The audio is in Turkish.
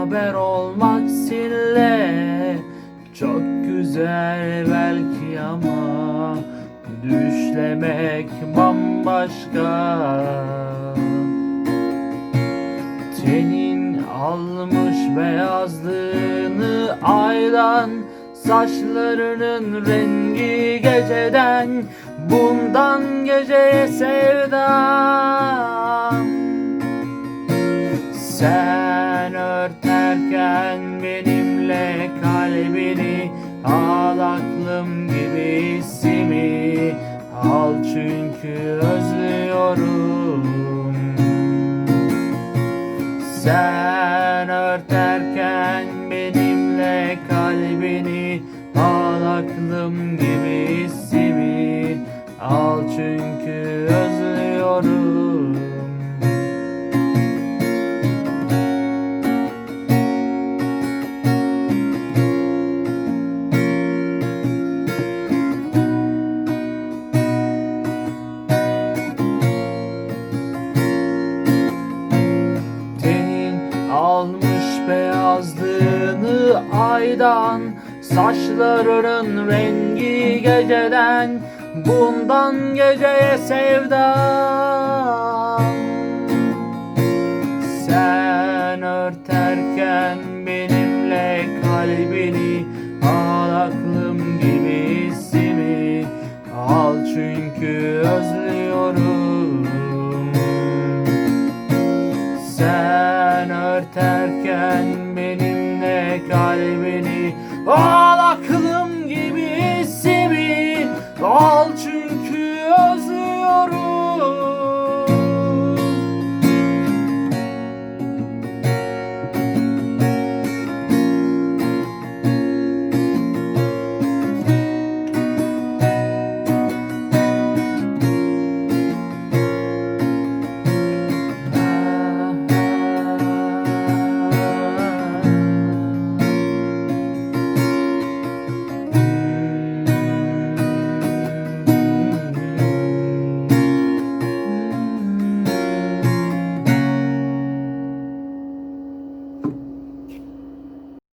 beraber olmak seninle Çok güzel belki ama Düşlemek bambaşka. Tenin almış beyazlığını aydan Saçlarının rengi geceden Bundan geceye sevdan. Aklım gibi hissimi. Al çünkü özlüyorum. Tenin almış beyazlığını aydan Saçlarının rengi geceden Bundan geceye sevdan. Sen örterken benimle kalbini Al aklım gibi hissimi Al çünkü özlüyorum. Sen örterken benimle kalbini Oh!